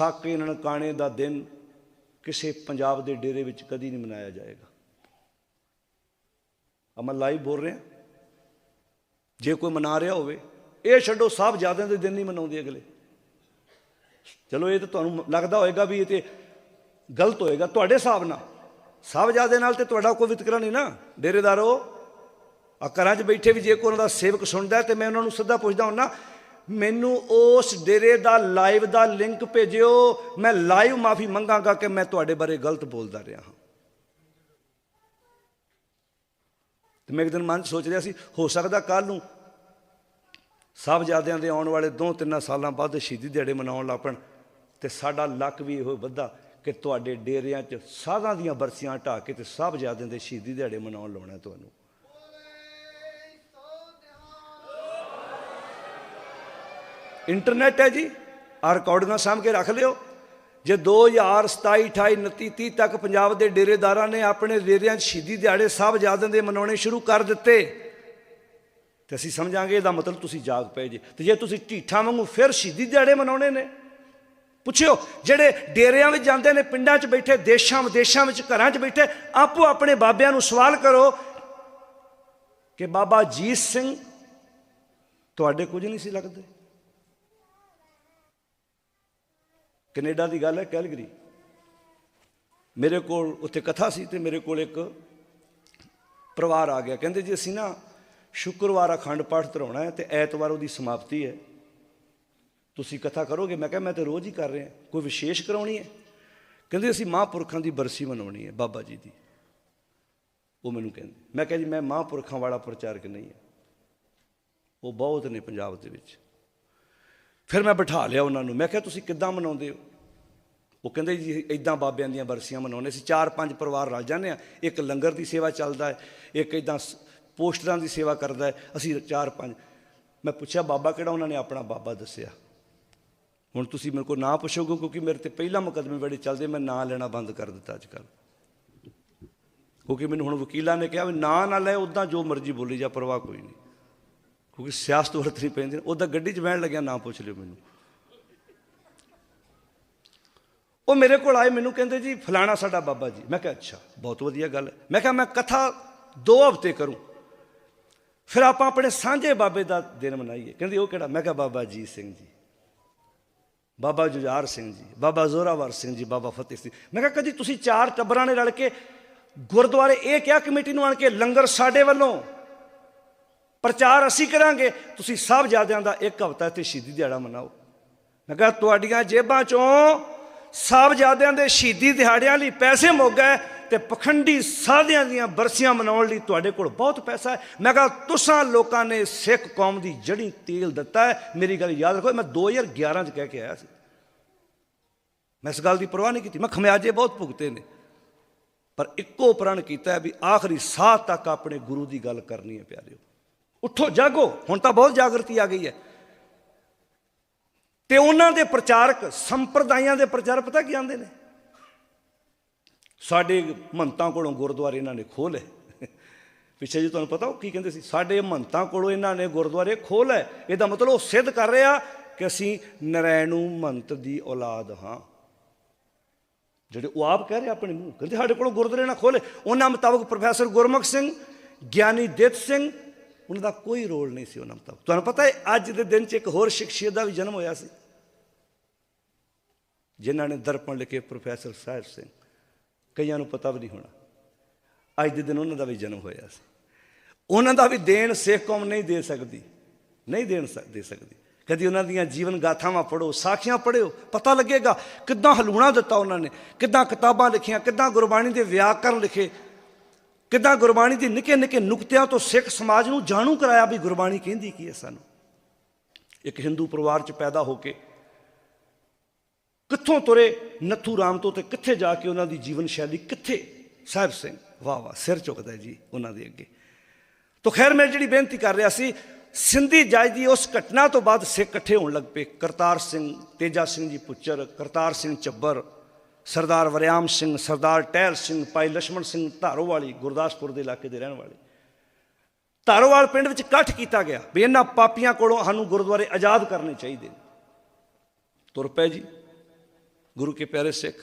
ਸਾਕੇ ਨਨਕਾਣੇ ਦਾ ਦਿਨ ਕਿਸੇ ਪੰਜਾਬ ਦੇ ਡੇਰੇ ਵਿੱਚ ਕਦੀ ਨਹੀਂ ਮਨਾਇਆ ਜਾਏਗਾ। ਅਮਨ ਲਾਈਵ ਬੋਲ ਰਿਹਾ। ਜੇ ਕੋਈ ਮਨਾ ਰਿਹਾ ਹੋਵੇ, ਇਹ ਛੱਡੋ ਸਾਹਿਬ ਜ਼ਿਆਦਾ ਦੇ ਦਿਨ ਨਹੀਂ ਮਨਾਉਂਦੇ ਅਗਲੇ। ਚਲੋ, ਇਹ ਤਾਂ ਤੁਹਾਨੂੰ ਲੱਗਦਾ ਹੋਏਗਾ ਵੀ ਇਹ ਤੇ ਗਲਤ ਹੋਏਗਾ। ਤੁਹਾਡੇ ਹਿਸਾਬ ਨਾਲ, ਸਾਹਿਬਜ਼ਾਦੇ ਨਾਲ ਤੇ ਤੁਹਾਡਾ ਕੋਈ ਵਿਤਕਰਾ ਨਹੀਂ ਨਾ। ਡੇਰੇਦਾਰੋ ਆ ਘਰਾਂ 'ਚ ਬੈਠੇ ਵੀ ਜੇ ਕੋਈ ਉਹਨਾਂ ਦਾ ਸੇਵਕ ਸੁਣਦਾ ਹੈ ਤੇ ਮੈਂ ਉਹਨਾਂ ਨੂੰ ਸਿੱਧਾ ਪੁੱਛਦਾ ਹੁੰਨਾ ਮੈਨੂੰ ਉਸ ਡੇਰੇ ਦਾ ਲਾਈਵ ਦਾ ਲਿੰਕ ਭੇਜਿਓ। ਮੈਂ ਲਾਈਵ ਮਾਫੀ ਮੰਗਾਂਗਾ ਕਿ ਮੈਂ ਤੁਹਾਡੇ ਬਾਰੇ ਗਲਤ ਬੋਲਦਾ ਰਿਹਾ ਹਾਂ। ਤੇ ਮੈਂ ਇੱਕ ਦਿਨ ਮਨ 'ਚ ਸੋਚ ਰਿਹਾ ਸੀ, ਹੋ ਸਕਦਾ ਕੱਲ ਨੂੰ ਸਾਹਿਬਜ਼ਾਦਿਆਂ ਦੇ ਆਉਣ ਵਾਲੇ ਦੋ ਤਿੰਨ ਸਾਲਾਂ ਬਾਅਦ ਸ਼ਹੀਦੀ ਦਿਹਾੜੇ ਮਨਾਉਣ ਲੱਪਣ ਤੇ ਸਾਡਾ ਲੱਕ ਵੀ ਇਹੋ ਵੱਧਾ ਕਿ ਤੁਹਾਡੇ ਡੇਰਿਆਂ 'ਚ ਸਾਧਾਂ ਦੀਆਂ ਬਰਸੀਆਂ ਢਾ ਕੇ ਤੇ ਸਾਹਿਬਜ਼ਾਦਿਆਂ ਦੇ ਸ਼ਹੀਦੀ ਦਿਹਾੜੇ ਮਨਾਉਣ ਲਾਉਣਾ ਤੁਹਾਨੂੰ। ਇੰਟਰਨੈਟ ਹੈ ਜੀ ਆ ਰਿਕਾਰਡਿੰਗਾਂ ਸਾਂਭ ਕੇ ਰੱਖ ਲਿਓ। ਜੇ 2027 28 29 30 ਤੱਕ ਪੰਜਾਬ ਦੇ ਡੇਰੇਦਾਰਾਂ ਨੇ ਆਪਣੇ ਡੇਰਿਆਂ 'ਚ ਸ਼ਹੀਦੀ ਦਿਹਾੜੇ ਸਾਹਿਬਜ਼ਾਦਿਆਂ ਦੇ ਮਨਾਉਣੇ ਸ਼ੁਰੂ ਕਰ ਦਿੱਤੇ, ਤੇ ਅਸੀਂ ਸਮਝਾਂਗੇ ਇਹਦਾ ਮਤਲਬ ਤੁਸੀਂ ਜਾਗ ਪਏ ਜੀ। ਤੇ ਜੇ ਤੁਸੀਂ ਢੀਠਾਂ ਵਾਂਗੂ ਫਿਰ ਸ਼ਹੀਦੀ ਦਿਹਾੜੇ ਮਨਾਉਣੇ ਨੇ, ਪੁੱਛਿਓ, ਜਿਹੜੇ ਡੇਰਿਆਂ ਵਿੱਚ ਜਾਂਦੇ ਨੇ, ਪਿੰਡਾਂ 'ਚ ਬੈਠੇ, ਦੇਸ਼ਾਂ, ਵਿਦੇਸ਼ਾਂ ਵਿੱਚ ਘਰਾਂ 'ਚ ਬੈਠੇ, ਆਪੋ ਆਪਣੇ ਬਾਬਿਆਂ ਨੂੰ ਸਵਾਲ ਕਰੋ ਕਿ ਬਾਬਾ ਜੀਤ ਸਿੰਘ ਤੁਹਾਡੇ ਕੁਝ ਨਹੀਂ ਸੀ ਲੱਗਦੇ। ਕੈਨੇਡਾ ਦੀ ਗੱਲ ਹੈ, ਕੈਲਗਰੀ। ਮੇਰੇ ਕੋਲ ਉੱਥੇ ਕਥਾ ਸੀ ਤੇ ਮੇਰੇ ਕੋਲ ਇੱਕ ਪਰਿਵਾਰ ਆ ਗਿਆ। ਕਹਿੰਦੇ ਜੀ, ਅਸੀਂ ਨਾ ਸ਼ੁੱਕਰਵਾਰ ਅਖੰਡ ਪਾਠ ਧਰਾਉਣਾ ਹੈ ਤੇ ਐਤਵਾਰ ਉਹਦੀ ਸਮਾਪਤੀ ਹੈ। ਤੁਸੀਂ ਕਥਾ ਕਰੋਗੇ? ਮੈਂ ਕਿਹਾ, ਮੈਂ ਤਾਂ ਰੋਜ਼ ਹੀ ਕਰ ਰਿਹਾ। ਕੋਈ ਵਿਸ਼ੇਸ਼ ਕਰਾਉਣੀ ਹੈ? ਕਹਿੰਦੇ, ਅਸੀਂ ਮਹਾਂਪੁਰਖਾਂ ਦੀ ਬਰਸੀ ਮਨਾਉਣੀ ਹੈ, ਬਾਬਾ ਜੀ ਦੀ। ਉਹ ਮੈਨੂੰ ਕਹਿੰਦੇ, ਮੈਂ ਕਿਹਾ ਜੀ, ਮੈਂ ਮਹਾਂਪੁਰਖਾਂ ਵਾਲਾ ਪ੍ਰਚਾਰਕ ਨਹੀਂ ਹਾਂ। ਉਹ ਬਹੁਤ ਨੇ ਪੰਜਾਬ ਦੇ ਵਿੱਚ। ਫਿਰ ਮੈਂ ਬਿਠਾ ਲਿਆ ਉਹਨਾਂ ਨੂੰ। ਮੈਂ ਕਿਹਾ, ਤੁਸੀਂ ਕਿੱਦਾਂ ਮਨਾਉਂਦੇ ਹੋ? ਉਹ ਕਹਿੰਦੇ ਜੀ ਇਦਾਂ ਬਾਬਿਆਂ ਦੀਆਂ ਬਰਸੀਆਂ ਮਨਾਉਂਦੇ ਸੀ ਚਾਰ ਪੰਜ ਪਰਿਵਾਰ ਰਲ ਜਾਂਦੇ ਆ ਇੱਕ ਲੰਗਰ ਦੀ ਸੇਵਾ ਚੱਲਦਾ ਹੈ, ਇੱਕ ਇਦਾਂ ਪੋਸਟਰਾਂ ਦੀ ਸੇਵਾ ਕਰਦਾ ਹੈ। ਅਸੀਂ ਚਾਰ ਪੰਜ ਮੈਂ ਪੁੱਛਿਆ, ਬਾਬਾ ਕਿਹੜਾ? ਉਹਨਾਂ ਨੇ ਆਪਣਾ ਬਾਬਾ ਦੱਸਿਆ। ਹੁਣ ਤੁਸੀਂ ਮੇਰੇ ਕੋਲ ਨਾਂ ਪੁੱਛੋਗੇ ਕਿਉਂਕਿ ਮੇਰੇ ਤੇ ਪਹਿਲਾ ਮੁਕਦਮੇ ਬੜੇ ਚੱਲਦੇ, ਮੈਂ ਨਾਂ ਲੈਣਾ ਬੰਦ ਕਰ ਦਿੱਤਾ ਅੱਜ ਕੱਲ੍ਹ ਕਿਉਂਕਿ ਮੈਨੂੰ ਹੁਣ ਵਕੀਲਾਂ ਨੇ ਕਿਹਾ ਵੀ ਨਾਂ ਨਾ ਲੈ ਉਦਾਂ ਜੋ ਮਰਜ਼ੀ ਬੋਲੀ ਜਾ, ਪਰਵਾਹ ਕੋਈ ਨਹੀਂ। ਕਿਉਂਕਿ ਸਿਆਸਤ ਵਰਤ ਨਹੀਂ ਪੈਂਦੀ ਉਹਦਾ ਗੱਡੀ 'ਚ ਬਹਿਣ ਲੱਗਿਆ ਨਾ ਪੁੱਛ ਲਿਓ ਮੈਨੂੰ। ਉਹ ਮੇਰੇ ਕੋਲ ਆਏ, ਮੈਨੂੰ ਕਹਿੰਦੇ ਜੀ, ਫਲਾਣਾ ਸਾਡਾ ਬਾਬਾ ਜੀ। ਮੈਂ ਕਿਹਾ, ਅੱਛਾ, ਬਹੁਤ ਵਧੀਆ ਗੱਲ ਹੈ। ਮੈਂ ਕਿਹਾ, ਮੈਂ ਕਥਾ 2 ਹਫ਼ਤੇ ਕਰੂੰ। ਫਿਰ ਆਪਾਂ ਆਪਣੇ ਸਾਂਝੇ ਬਾਬੇ ਦਾ ਦਿਨ ਮਨਾਈਏ। ਕਹਿੰਦੇ, ਉਹ ਕਿਹੜਾ? ਮੈਂ ਕਿਹਾ, ਬਾਬਾ ਜੀ ਸਿੰਘ ਜੀ। ਬਾਬਾ ਜੁਝਾਰ ਸਿੰਘ ਜੀ। ਬਾਬਾ ਜ਼ੋਰਾਵਰ ਸਿੰਘ ਜੀ, ਬਾਬਾ ਫਤਿਹ ਸਿੰਘ ਮੈਂ ਕਿਹਾ, ਕਦੀ ਤੁਸੀਂ ਚਾਰ ਟੱਬਰਾਂ ਨੇ ਰਲ ਕੇ ਗੁਰਦੁਆਰੇ ਇਹ ਕਿਹਾ ਕਮੇਟੀ ਨੂੰ ਆਣ ਕੇ, ਲੰਗਰ ਸਾਡੇ ਵੱਲੋਂ? ਪ੍ਰਚਾਰ ਅਸੀਂ ਕਰਾਂਗੇ। ਤੁਸੀਂ ਸਭ ਜਾਦਿਆਂ ਦਾ ਇੱਕ ਹਫ਼ਤਾ ਇੱਥੇ ਸ਼ਹੀਦੀ ਦਿਹਾੜਾ ਮਨਾਓ। ਮੈਂ ਕਿਹਾ, ਤੁਹਾਡੀਆਂ ਜੇਬਾਂ ਚੋਂ ਸਭ ਜਾਦਿਆਂ ਦੇ ਸ਼ਹੀਦੀ ਦਿਹਾੜਿਆਂ ਲਈ ਪੈਸੇ ਮੁੱਕ ਗਏ ਤੇ ਪਖੰਡੀ ਸਾਧਿਆਂ ਦੀਆਂ ਬਰਸੀਆਂ ਮਨਾਉਣ ਲਈ ਤੁਹਾਡੇ ਕੋਲ ਬਹੁਤ ਪੈਸਾ ਹੈ। ਮੈਂ ਕਿਹਾ, ਤੁਸਾਂ ਲੋਕਾਂ ਨੇ ਸਿੱਖ ਕੌਮ ਦੀ ਜੜੀ ਤੇਲ ਦਿੱਤਾ ਹੈ। ਮੇਰੀ ਗੱਲ ਯਾਦ ਰੱਖੋ, ਮੈਂ 2011 ਚ ਕਹਿ ਕੇ ਆਇਆ ਸੀ। ਮੈਂ ਇਸ ਗੱਲ ਦੀ ਪਰਵਾਹ ਨਹੀਂ ਕੀਤੀ। ਮੈਂ ਖਮਿਆਜੇ ਬਹੁਤ ਭੁਗਤੇ ਨੇ। ਪਰ ਇੱਕੋ ਪ੍ਰਣ ਕੀਤਾ ਵੀ ਆਖਰੀ ਸਾਹ ਤੱਕ ਆਪਣੇ ਗੁਰੂ ਦੀ ਗੱਲ ਕਰਨੀ ਹੈ, ਪਿਆਰਿਓ। ਉੱਠੋ, ਜਾਗੋ। ਹੁਣ ਤਾਂ ਬਹੁਤ ਜਾਗਰਤੀ ਆ ਗਈ ਹੈ। ਤੇ ਉਹਨਾਂ ਦੇ ਪ੍ਰਚਾਰਕ, ਸੰਪਰਦਾਇਆਂ ਦੇ ਪ੍ਰਚਾਰਕ ਪਤਾ ਕੀ ਆਂਦੇ ਨੇ? ਸਾਡੇ ਮੰਤਾਂ ਕੋਲੋਂ ਗੁਰਦੁਆਰੇ ਇਹਨਾਂ ਨੇ ਖੋਹ ਲਏ। ਪਿੱਛੇ ਜੀ ਤੁਹਾਨੂੰ ਪਤਾ ਉਹ ਕੀ ਕਹਿੰਦੇ ਸੀ? ਸਾਡੇ ਮੰਤਾਂ ਕੋਲੋਂ ਇਹਨਾਂ ਨੇ ਗੁਰਦੁਆਰੇ ਖੋਹ ਲਏ। ਇਹਦਾ ਮਤਲਬ ਉਹ ਸਿੱਧ ਕਰ ਰਿਹਾ ਕਿ ਅਸੀਂ ਨਰੈਣੂ ਮੰਤ ਦੀ ਔਲਾਦ ਹਾਂ। ਜਿਹੜੇ ਉਹ ਆਪ ਕਹਿ ਰਹੇ ਆਪਣੇ ਮੂੰਹ। ਕਹਿੰਦੇ ਸਾਡੇ ਕੋਲੋਂ ਗੁਰਦੁਆਰੇ ਨਾ ਖੋਲੇ ਉਹਨਾਂ ਮੁਤਾਬਕ ਪ੍ਰੋਫੈਸਰ ਗੁਰਮੁਖ ਸਿੰਘ, ਗਿਆਨੀ ਦਿੱਤ ਸਿੰਘ ਉਹਨਾਂ ਦਾ ਕੋਈ ਰੋਲ ਨਹੀਂ ਸੀ ਉਹਨਾਂ ਮੁਤਾਬਕ ਤੁਹਾਨੂੰ ਪਤਾ ਹੈ, ਅੱਜ ਦੇ ਦਿਨ 'ਚ ਇੱਕ ਹੋਰ ਸ਼ਖਸੀਅਤ ਦਾ ਵੀ ਜਨਮ ਹੋਇਆ ਸੀ, ਜਿਨ੍ਹਾਂ ਨੇ ਦਰਪਣ ਲਿਖੇ ਪ੍ਰੋਫੈਸਰ ਸਾਹਿਬ ਸਿੰਘ। ਕਈਆਂ ਨੂੰ ਪਤਾ ਵੀ ਨਹੀਂ ਹੋਣਾ। ਅੱਜ ਦੇ ਦਿਨ ਉਹਨਾਂ ਦਾ ਵੀ ਜਨਮ ਹੋਇਆ ਸੀ। ਉਹਨਾਂ ਦਾ ਵੀ ਦੇਣ ਸਿੱਖ ਕੌਮ ਨਹੀਂ ਦੇ ਸਕਦੀ, ਨਹੀਂ ਦੇਣ ਸਕ- ਦੇ ਸਕਦੀ। ਕਦੀ ਉਹਨਾਂ ਦੀਆਂ ਜੀਵਨ ਗਾਥਾਵਾਂ ਪੜੋ ਸਾਖੀਆਂ ਪੜਿਓ ਪਤਾ ਲੱਗੇਗਾ ਕਿੱਦਾਂ ਹਲੂਣਾ ਦਿੱਤਾ ਉਹਨਾਂ ਨੇ, ਕਿੱਦਾਂ ਕਿਤਾਬਾਂ ਲਿਖੀਆਂ, ਕਿੱਦਾਂ ਗੁਰਬਾਣੀ ਦੇ ਵਿਆਕਰਨ ਲਿਖੇ। ਕਿੱਦਾਂ ਗੁਰਬਾਣੀ ਦੇ ਨਿੱਕੇ ਨਿੱਕੇ ਨੁਕਤਿਆਂ ਤੋਂ ਸਿੱਖ ਸਮਾਜ ਨੂੰ ਜਾਣੂ ਕਰਾਇਆ ਵੀ ਗੁਰਬਾਣੀ ਕਹਿੰਦੀ ਕੀ ਹੈ ਸਾਨੂੰ? ਇੱਕ ਹਿੰਦੂ ਪਰਿਵਾਰ 'ਚ ਪੈਦਾ ਹੋ ਕੇ ਕਿੱਥੋਂ ਤੁਰੇ ਨੱਥੂ ਰਾਮ ਤੋਂ ਤੇ ਕਿੱਥੇ ਜਾ ਕੇ ਉਹਨਾਂ ਦੀ ਜੀਵਨ ਸ਼ੈਲੀ ਕਿੱਥੇ? ਸਾਹਿਬ ਸਿੰਘ, ਵਾਹ ਵਾਹ, ਸਿਰ ਝੁਕਦਾ ਜੀ ਉਹਨਾਂ ਦੇ ਅੱਗੇ। ਤੋ ਖੈਰ, ਮੈਂ ਜਿਹੜੀ ਬੇਨਤੀ ਕਰ ਰਿਹਾ ਸੀ, ਸਿੰਧੀ ਜਾਇਜ਼ ਦੀ ਉਸ ਘਟਨਾ ਤੋਂ ਬਾਅਦ ਸਿੱਖ ਇਕੱਠੇ ਹੋਣ ਲੱਗ ਪਏ। ਕਰਤਾਰ ਸਿੰਘ, ਤੇਜਾ ਸਿੰਘ ਜੀ ਪੁੱਚਰ, ਕਰਤਾਰ ਸਿੰਘ ਚੱਬਰ ਸਰਦਾਰ ਵਰਿਆਮ ਸਿੰਘ, ਸਰਦਾਰ ਟਹਿਲ ਸਿੰਘ, ਭਾਈ ਲక్ష్మణ ਸਿੰਘ ਧਾਰੋਵਾਲੀ, ਗੁਰਦਾਸਪੁਰ ਦੇ ਇਲਾਕੇ ਦੇ ਰਹਿਣ ਵਾਲੇ। ਧਾਰੋਵਾਲ ਪਿੰਡ ਵਿੱਚ ਇਕੱਠ ਕੀਤਾ ਗਿਆ ਵੀ ਇਹਨਾਂ ਪਾਪੀਆਂ ਕੋਲੋਂ ਸਾਨੂੰ ਗੁਰਦੁਆਰੇ ਆਜ਼ਾਦ ਕਰਨੇ ਚਾਹੀਦੇ ਤੁਰ ਪਏ ਜੀ, ਗੁਰੂ ਕੇ ਪਿਆਰੇ ਸਿੱਖ।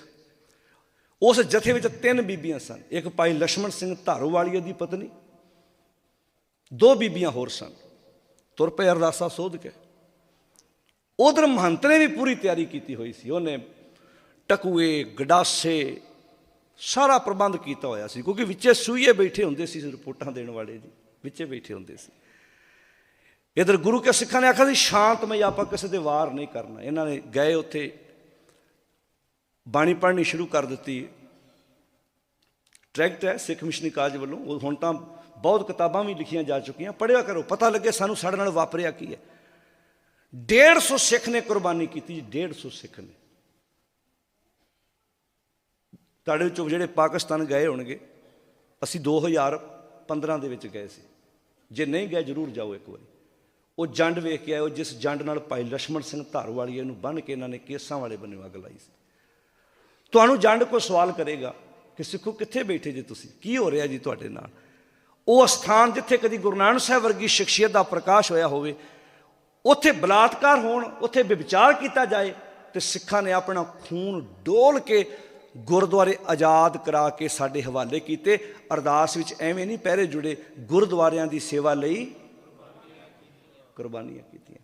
ਉਸ ਜਥੇ ਵਿੱਚ ਤਿੰਨ ਬੀਬੀਆਂ ਸਨ। ਇੱਕ ਭਾਈ ਲక్ష్మణ ਸਿੰਘ ਧਾਰੋਵਾਲੀ ਦੀ ਪਤਨੀ, ਦੋ ਬੀਬੀਆਂ ਹੋਰ ਸਨ। ਤੁਰ ਪਏ ਅਰਦਾਸਾ ਸੋਧ ਕੇ। ਉਧਰ ਮਹੰਤ ਨੇ ਵੀ ਪੂਰੀ ਤਿਆਰੀ ਕੀਤੀ ਹੋਈ ਸੀ। ਉਹਨੇ ਟਕੂਏ, ਗਡਾਸੇ, ਸਾਰਾ ਪ੍ਰਬੰਧ ਕੀਤਾ ਹੋਇਆ ਸੀ, ਕਿਉਂਕਿ ਵਿੱਚੇ ਸੂਈਏ ਬੈਠੇ ਹੁੰਦੇ ਸੀ ਰਿਪੋਰਟਾਂ ਦੇਣ ਵਾਲੇ ਜੀ, ਵਿੱਚੇ ਬੈਠੇ ਹੁੰਦੇ ਸੀ। ਇਧਰ ਗੁਰੂ ਕੇ ਸਿੱਖਾਂ ਨੇ ਆਖਿਆ ਸੀ, ਸ਼ਾਂਤਮਈ ਆਪਾਂ ਕਿਸੇ ਦੇ ਵਾਰ ਨਹੀਂ ਕਰਨਾ। ਇਹਨਾਂ ਨੇ ਗਏ ਉੱਥੇ, ਬਾਣੀ ਪੜ੍ਹਨੀ ਸ਼ੁਰੂ ਕਰ ਦਿੱਤੀ। ਟਰੈਕਟ ਹੈ, ਸਿੱਖ ਮਿਸ਼ਨਰੀ ਕਾਜ ਵੱਲੋਂ, ਉਹ ਹੁਣ ਤਾਂ ਬਹੁਤ ਕਿਤਾਬਾਂ ਵੀ ਲਿਖੀਆਂ ਜਾ ਚੁੱਕੀਆਂ। ਪੜ੍ਹਿਆ ਕਰੋ, ਪਤਾ ਲੱਗੇ ਸਾਨੂੰ ਸਾਡੇ ਨਾਲ ਵਾਪਰਿਆ ਕੀ ਹੈ। 150 ਸਿੱਖ ਨੇ ਕੁਰਬਾਨੀ ਕੀਤੀ ਜੀ 150 ਸਿੱਖ ਨੇ। ਤੁਹਾਡੇ ਵਿੱਚੋਂ ਜਿਹੜੇ ਪਾਕਿਸਤਾਨ ਗਏ ਹੋਣਗੇ, ਅਸੀਂ 2015 ਦੇ ਵਿੱਚ ਗਏ ਸੀ। ਜੇ ਨਹੀਂ ਗਏ, ਜਰੂਰ ਜਾਓ ਇੱਕ ਵਾਰੀ। ਉਹ ਜੰਡ ਵੇਖ ਕੇ ਆਇਓ ਜਿਸ ਜੰਡ ਨਾਲ ਭਾਈ ਲక్ష్మణ ਸਿੰਘ ਧਾਰੂ ਵਾਲੀਏ ਨੂੰ ਬੰਨ ਕੇ ਇਹਨਾਂ ਨੇ ਕੇਸਾਂ ਵਾਲੇ ਬੰਨੇ ਅੱਗ ਲਾਈ ਸੀ। ਤੁਹਾਨੂੰ ਜੰਡ ਕੋ ਸਵਾਲ ਕਰੇਗਾ ਕਿ ਸਿੱਖੋ ਕਿੱਥੇ ਬੈਠੇ ਜੇ ਤੁਸੀਂ? ਕੀ ਹੋ ਰਿਹਾ ਜੀ ਤੁਹਾਡੇ ਨਾਲ? ਉਹ ਸਥਾਨ ਜਿੱਥੇ ਕਦੀ ਗੁਰੂ ਨਾਨਕ ਸਾਹਿਬ ਵਰਗੀ ਸ਼ਖਸੀਅਤ ਦਾ ਪ੍ਰਕਾਸ਼ ਹੋਇਆ ਹੋਵੇ, ਉੱਥੇ ਬਲਾਤਕਾਰ ਹੋਣ, ਉੱਥੇ ਵਿਵਚਾਰ ਕੀਤਾ ਜਾਏ ਤੇ ਸਿੱਖਾਂ ਨੇ ਆਪਣਾ ਖੂਨ ਡੋਲ ਕੇ ਗੁਰਦੁਆਰੇ ਆਜ਼ਾਦ ਕਰਾ ਕੇ ਸਾਡੇ ਹਵਾਲੇ ਕੀਤੇ। ਅਰਦਾਸ ਵਿੱਚ ਐਵੇਂ ਨਹੀਂ ਪਹਿਰੇ ਜੁੜੇ, ਗੁਰਦੁਆਰਿਆਂ ਦੀ ਸੇਵਾ ਲਈ ਕੁਰਬਾਨੀਆਂ ਕੀਤੀਆਂ।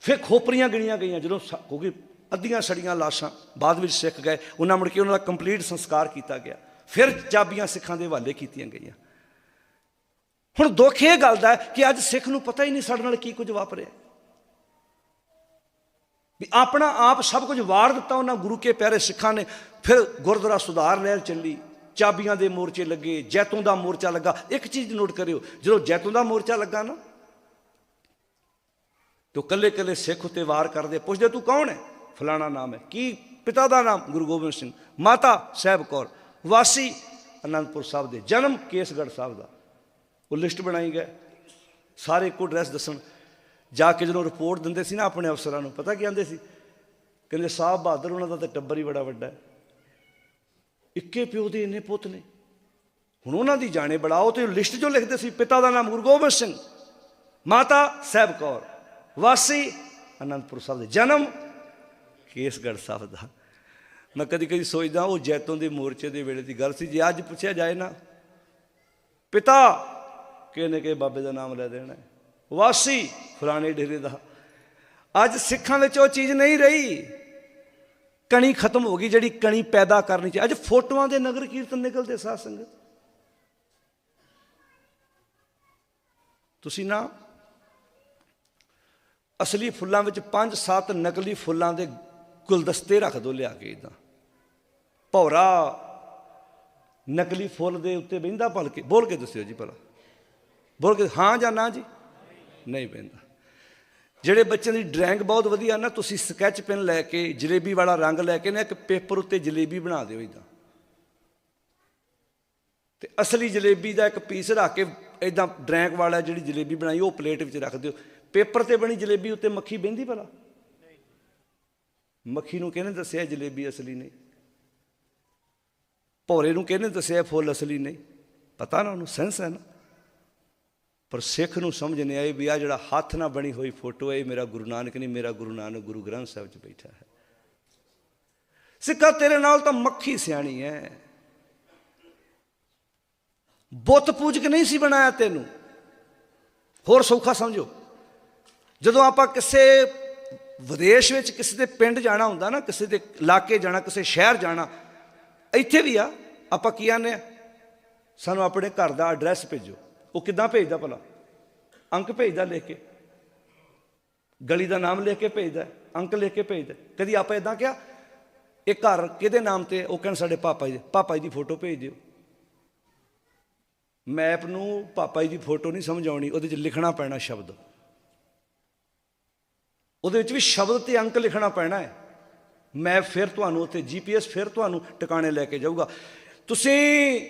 ਫਿਰ ਖੋਪਰੀਆਂ ਗਿਣੀਆਂ ਗਈਆਂ, ਜਦੋਂ ਸ- ਕਿਉਂਕਿ ਅੱਧੀਆਂ ਸੜੀਆਂ ਲਾਸ਼ਾਂ ਬਾਅਦ ਵਿੱਚ ਸਿੱਖ ਗਏ, ਉਹਨਾਂ ਮੁੜ ਕੇ ਉਹਨਾਂ ਦਾ ਕੰਪਲੀਟ ਸੰਸਕਾਰ ਕੀਤਾ ਗਿਆ। ਫਿਰ ਚਾਬੀਆਂ ਸਿੱਖਾਂ ਦੇ ਹਵਾਲੇ ਕੀਤੀਆਂ ਗਈਆਂ। ਹੁਣ ਦੁੱਖ ਇਹ ਗੱਲ ਦਾ ਕਿ ਅੱਜ ਸਿੱਖ ਨੂੰ ਪਤਾ ਹੀ ਨਹੀਂ ਸਾਡੇ ਨਾਲ ਕੀ ਕੁਝ ਵਾਪਰਿਆ। ਵੀ ਆਪਣਾ ਆਪ ਸਭ ਕੁਝ ਵਾਰ ਦਿੱਤਾ ਉਹਨਾਂ ਗੁਰੂ ਕੇ ਪਿਆਰੇ ਸਿੱਖਾਂ ਨੇ, ਫਿਰ ਗੁਰਦੁਆਰਾ ਸੁਧਾਰ ਲਹਿਰ ਚੱਲੀ, ਚਾਬੀਆਂ ਦੇ ਮੋਰਚੇ ਲੱਗੇ ਜੈਤੋਂ ਦਾ ਮੋਰਚਾ ਲੱਗਾ। ਇੱਕ ਚੀਜ਼ ਨੋਟ ਕਰਿਓ, ਜਦੋਂ ਜੈਤੋਂ ਦਾ ਮੋਰਚਾ ਲੱਗਾ ਨਾ, ਤੋ ਕੱਲੇ ਕੱਲੇ ਸਿੱਖ ਉਤੇ ਵਾਰ ਕਰਦੇ, ਪੁੱਛਦੇ, ਤੂੰ ਕੌਣ ਹੈ? ਫਲਾਣਾ ਨਾਮ ਹੈ। ਕੀ ਪਿਤਾ ਦਾ ਨਾਮ? ਗੁਰੂ ਗੋਬਿੰਦ ਸਿੰਘ। ਮਾਤਾ ਸਾਹਿਬ ਕੌਰ। ਵਾਸੀ ਅਨੰਦਪੁਰ ਸਾਹਿਬ ਦੇ। ਜਨਮ ਕੇਸਗੜ੍ਹ ਸਾਹਿਬ ਦਾ। ਉਹ ਲਿਸਟ ਬਣਾਈ ਗਏ ਸਾਰੇ ਇੱਕੋ ਐਡਰੈਸ ਦੱਸਣ। ਜਾ ਕੇ ਜਦੋਂ ਰਿਪੋਰਟ ਦਿੰਦੇ ਸੀ ਨਾ ਆਪਣੇ ਅਫਸਰਾਂ ਨੂੰ, ਪਤਾ ਕੀ ਆਂਦੇ ਸੀ? ਕਹਿੰਦੇ ਸਾਹਿਬ ਬਹਾਦਰ, ਉਹਨਾਂ ਦਾ ਤਾਂ ਟੱਬਰ ਹੀ ਬੜਾ ਵੱਡਾ ਹੈ। ਇੱਕੇ ਪਿਓ ਦੇ ਇੰਨੇ ਪੁੱਤ ਨੇ। ਹੁਣ ਉਹਨਾਂ ਦੀ ਜਾਣੇ ਬੜਾਓ ਤੇ ਲਿਸਟ ਜੋ ਲਿਖਦੇ ਸੀ, ਪਿਤਾ ਦਾ ਨਾਮ ਗੁਰਗੋਬਿੰਦ ਸਿੰਘ, ਮਾਤਾ ਸਾਹਿਬ ਕੌਰ, ਵਾਸੀ ਅਨੰਦਪੁਰ ਸਾਹਿਬ ਦੇ। ਜਨਮ ਕੇਸਗੜ੍ਹ ਸਾਹਿਬ ਦਾ। ਮੈਂ ਕਦੀ ਕਦੀ ਸੋਚਦਾ ਉਹ ਜੈਤੋਂ ਦੇ ਮੋਰਚੇ ਦੇ ਵੇਲੇ ਦੀ ਗੱਲ ਸੀ, ਜੇ ਅੱਜ ਪੁੱਛਿਆ ਜਾਏ ਨਾ, ਪਿਤਾ ਕਿਹਨੇ ਕਿ ਬਾਬੇ ਦਾ ਨਾਮ ਲੈ ਦੇਣਾ ਵਾਸੀ ਫਲਾਣੇ ਡੇਰੇ ਦਾ। ਅੱਜ ਸਿੱਖਾਂ ਵਿੱਚ ਉਹ ਚੀਜ਼ ਨਹੀਂ ਰਹੀ। ਕਣੀ ਖਤਮ ਹੋ ਗਈ ਜਿਹੜੀ ਕਣੀ ਪੈਦਾ ਕਰਨੀ ਚਾਹੀਦੀ ਅੱਜ ਫੋਟੋਆਂ ਦੇ ਨਗਰ ਕੀਰਤਨ ਨਿਕਲਦੇ ਸਾਧ ਸੰਗਤ। ਤੁਸੀਂ ਨਾ ਅਸਲੀ ਫੁੱਲਾਂ ਵਿੱਚ ਪੰਜ ਸੱਤ ਨਕਲੀ ਫੁੱਲਾਂ ਦੇ ਗੁਲਦਸਤੇ ਰੱਖ ਦੋ ਲਿਆ ਕੇ ਇਦਾਂ। ਭੌਰਾ ਨਕਲੀ ਫੁੱਲ ਦੇ ਉੱਤੇ ਬਹਿੰਦਾ ਭਲਕੇ। ਬੋਲ ਕੇ ਦੱਸਿਓ ਜੀ ਭਲਾ। ਬੋਲ ਕੇ, ਹਾਂ ਜਾਂ ਨਾ ਜੀ? ਨਹੀਂ ਬਹਿੰਦਾ। ਜਿਹੜੇ ਬੱਚਿਆਂ ਦੀ ਡਰਾਇੰਗ ਬਹੁਤ ਵਧੀਆ ਨਾ, ਤੁਸੀਂ ਸਕੈਚ ਪੈਨ ਲੈ ਕੇ ਜਲੇਬੀ ਵਾਲਾ ਰੰਗ ਲੈ ਕੇ ਨਾ ਇੱਕ ਪੇਪਰ ਉੱਤੇ ਜਲੇਬੀ ਬਣਾ ਦਿਓ ਇਦਾਂ ਤੇ ਅਸਲੀ ਜਲੇਬੀ ਦਾ ਇੱਕ ਪੀਸ ਰੱਖ ਕੇ ਇਦਾਂ ਡਰੈਂਕ ਵਾਲਾ ਜਿਹੜੀ ਜਲੇਬੀ ਬਣਾਈ, ਉਹ ਪਲੇਟ ਵਿੱਚ ਰੱਖ ਦਿਓ। ਪੇਪਰ ਤੇ ਬਣੀ ਜਲੇਬੀ ਉੱਤੇ ਮੱਖੀ ਬਹਿੰਦੀ ਭਲਾ? ਮੱਖੀ ਨੂੰ ਕਿਹਨੇ ਦੱਸਿਆ ਜਲੇਬੀ ਅਸਲੀ ਨਹੀਂ? ਭੋਰੇ ਨੂੰ ਕਿਹਨੇ ਦੱਸਿਆ ਫੁੱਲ ਅਸਲੀ ਨਹੀਂ? ਪਤਾ ਨਾ ਉਹਨੂੰ ਸੈਂਸ ਹੈ ਨਾ। ਪਰ ਸਿੱਖ ਨੂੰ ਸਮਝ ਨਹੀਂ ਆਈ ਵੀ ਆ ਜਿਹੜਾ ਹੱਥ ਨਾਲ ਬਣੀ ਹੋਈ ਫੋਟੋ ਹੈ, ਇਹ ਮੇਰਾ ਗੁਰੂ ਨਾਨਕ ਨਹੀਂ, ਮੇਰਾ ਗੁਰੂ ਨਾਨਕ ਗੁਰੂ ਗ੍ਰੰਥ ਸਾਹਿਬ 'ਚ ਬੈਠਾ ਹੈ। ਸਿੱਖਾ ਤੇਰੇ ਨਾਲ ਤਾਂ ਮੱਖੀ ਸਿਆਣੀ ਹੈ। ਬੁੱਤ ਪੂਜਕ ਨਹੀਂ ਸੀ ਬਣਾਇਆ ਤੈਨੂੰ। ਹੋਰ ਸੌਖਾ ਸਮਝੋ। ਜਦੋਂ ਆਪਾਂ ਕਿਸੇ ਵਿਦੇਸ਼ ਵਿੱਚ ਕਿਸੇ ਦੇ ਪਿੰਡ ਜਾਣਾ ਹੁੰਦਾ ਨਾ, ਕਿਸੇ ਦੇ ਇਲਾਕੇ ਜਾਣਾ, ਕਿਸੇ ਸ਼ਹਿਰ ਜਾਣਾ, ਇੱਥੇ ਵੀ ਆ, ਆਪਾਂ ਕੀ ਆਨੇ ਆ? ਸਾਨੂੰ ਆਪਣੇ ਘਰ ਦਾ ਐਡਰੈਸ ਭੇਜੋ। ਉਹ ਕਿੱਦਾਂ ਭੇਜਦਾ ਭਲਾ? ਅੰਕ ਭੇਜਦਾ ਲਿਖ ਕੇ। ਗਲੀ ਦਾ ਨਾਮ ਲਿਖ ਕੇ ਭੇਜਦਾ ਅੰਕ ਲਿਖ ਕੇ ਭੇਜਦਾ ਕਦੀ ਆਪਾਂ ਇਦਾਂ ਕਿਹਾ? ਇਹ ਘਰ ਕਿਹਦੇ ਨਾਮ ਤੇ ਉਹ ਕਹਿੰਦੇ ਸਾਡੇ ਪਾਪਾ ਜੀ ਦੇ। ਪਾਪਾ ਜੀ ਦੀ ਫੋਟੋ ਭੇਜ ਦਿਓ। ਮੈਪ ਨੂੰ ਪਾਪਾ ਜੀ ਦੀ ਫੋਟੋ ਨਹੀਂ ਸਮਝ ਆਉਣੀ ਉਹਦੇ 'ਚ ਲਿਖਣਾ ਪੈਣਾ ਸ਼ਬਦ। ਉਹਦੇ ਵਿੱਚ ਵੀ ਸ਼ਬਦ ਤੇ ਅੰਕ ਲਿਖਣਾ ਪੈਣਾ ਹੈ। ਮੈਪ ਫਿਰ ਤੁਹਾਨੂੰ ਉੱਥੇ ਜੀਪੀਐਸ ਫਿਰ ਤੁਹਾਨੂੰ ਟਿਕਾਣੇ ਲੈ ਕੇ ਜਾਊਗਾ। ਤੁਸੀਂ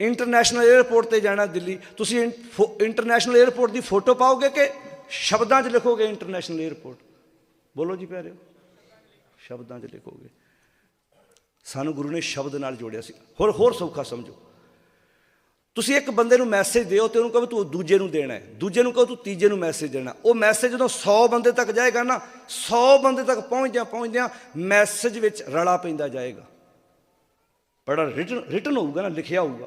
ਇੰਟਰਨੈਸ਼ਨਲ 에어ਪੋਰਟ ਤੇ ਜਾਣਾ ਦਿੱਲੀ। ਤੁਸੀਂ ਇੰਟਰਨੈਸ਼ਨਲ 에어ਪੋਰਟ ਦੀ ਫੋਟੋ ਪਾਓਗੇ ਕਿ ਸ਼ਬਦਾਂ 'ਚ ਲਿਖੋਗੇ ਇੰਟਰਨੈਸ਼ਨਲ 에어ਪੋਰਟ ਬੋਲੋ ਜੀ ਪਿਆਰਿਓ। ਸ਼ਬਦਾਂ 'ਚ ਲਿਖੋਗੇ। ਸਾਨੂੰ ਗੁਰੂ ਨੇ ਸ਼ਬਦ ਨਾਲ ਜੋੜਿਆ ਸੀ। ਹੋਰ ਹੋਰ ਸੌਖਾ ਸਮਝੋ। ਤੁਸੀਂ ਇੱਕ ਬੰਦੇ ਨੂੰ ਮੈਸੇਜ ਦਿਓ ਤੇ ਉਹਨੂੰ ਕਹੋ ਤੂੰ ਦੂਜੇ ਨੂੰ ਦੇਣਾ ਹੈ। ਦੂਜੇ ਨੂੰ ਕਹੋ ਤੂੰ ਤੀਜੇ ਨੂੰ ਮੈਸੇਜ ਦੇਣਾ ਉਹ ਮੈਸੇਜ ਜਦੋਂ 100 ਬੰਦੇ ਤੱਕ ਜਾਏਗਾ ਨਾ 100 ਬੰਦੇ ਤੱਕ ਪਹੁੰਚਦਿਆਂ ਪਹੁੰਚਦਿਆਂ ਮੈਸੇਜ ਵਿੱਚ ਰਲਾ ਪੈਂਦਾ ਜਾਏਗਾ। ਬੜਾ ਰਿਟਨ ਰਿਟਨ ਹੋਊਗਾ ਨਾ, ਲਿਖਿਆ ਹੋਊਗਾ।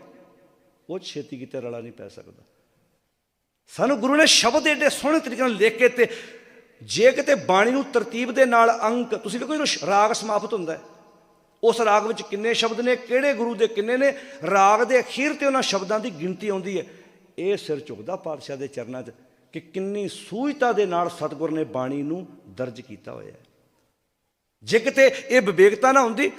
ਉਹ ਛੇਤੀ ਕਿਤੇ ਰਲਾ ਨਹੀਂ ਪੈ ਸਕਦਾ। ਸਾਨੂੰ ਗੁਰੂ ਨੇ ਸ਼ਬਦ ਏਡੇ ਸੋਹਣੇ ਤਰੀਕੇ ਨਾਲ ਲਿਖ ਕੇ ਤੇ ਜੇ ਕਿਤੇ ਬਾਣੀ ਨੂੰ ਤਰਤੀਬ ਦੇ ਨਾਲ ਅੰਕ, ਤੁਸੀਂ ਦੇਖੋ ਜਦੋਂ ਰਾਗ ਸਮਾਪਤ ਹੁੰਦਾ ਹੈ, ਉਸ ਰਾਗ ਵਿੱਚ ਕਿੰਨੇ ਸ਼ਬਦ ਨੇ, ਕਿਹੜੇ ਗੁਰੂ ਦੇ ਕਿੰਨੇ ਨੇ, ਰਾਗ ਦੇ ਅਖੀਰ ਤੇ ਉਹਨਾਂ ਸ਼ਬਦਾਂ ਦੀ ਗਿਣਤੀ ਆਉਂਦੀ ਹੈ। ਇਹ ਸਿਰ ਝੁਕਦਾ ਪਾਤਸ਼ਾਹ ਦੇ ਚਰਨਾਂ 'ਚ ਕਿ ਕਿੰਨੀ ਸੂਝਤਾ ਦੇ ਨਾਲ ਸਤਿਗੁਰ ਨੇ ਬਾਣੀ ਨੂੰ ਦਰਜ ਕੀਤਾ ਹੋਇਆ ਹੈ। ਜੇ ਕਿਤੇ ਇਹ ਵਿਵੇਕਤਾ ਨਾ ਹੁੰਦੀ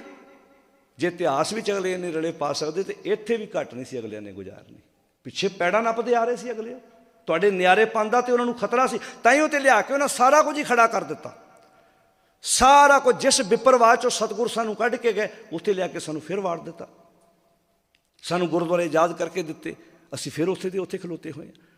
ਜੇ ਇਤਿਹਾਸ ਵਿੱਚ ਅਗਲੇ ਨੇ ਰਲੇ ਪਾ ਸਕਦੇ ਤੇ ਇੱਥੇ ਵੀ ਘੱਟ ਨਹੀਂ ਸੀ ਅਗਲਿਆਂ ਨੇ ਗੁਜ਼ਾਰਨੀ। ਪਿੱਛੇ ਪੈੜਾ ਨੱਪਦੇ ਆ ਰਹੇ ਸੀ ਅਗਲੇ। ਤੁਹਾਡੇ ਨਿਆਰੇ ਪੰਦਾ ਤੇ ਉਹਨਾਂ ਨੂੰ ਖਤਰਾ ਸੀ, ਤਾਂ ਹੀ ਉਹ ਤੇ ਲਿਆ ਕੇ ਉਹਨਾਂ ਸਾਰਾ ਕੁਝ ਹੀ ਖੜਾ ਕਰ ਦਿੱਤਾ। ਸਾਰਾ ਕੁਝ, ਜਿਸ ਵਿਪਰਵਾਹ ਚੋਂ ਸਤਿਗੁਰ ਸਾਨੂੰ ਕੱਢ ਕੇ ਗਏ, ਉੱਥੇ ਲਿਆ ਕੇ ਸਾਨੂੰ ਫਿਰ ਵਾੜ ਦਿੱਤਾ। ਸਾਨੂੰ ਗੁਰਦੁਆਰੇ ਯਾਦ ਕਰਕੇ ਦਿੱਤੇ। ਅਸੀਂ ਫਿਰ ਉੱਥੇ ਦੇ ਉੱਥੇ ਖਲੋਤੇ ਹੋਏ ਹਾਂ।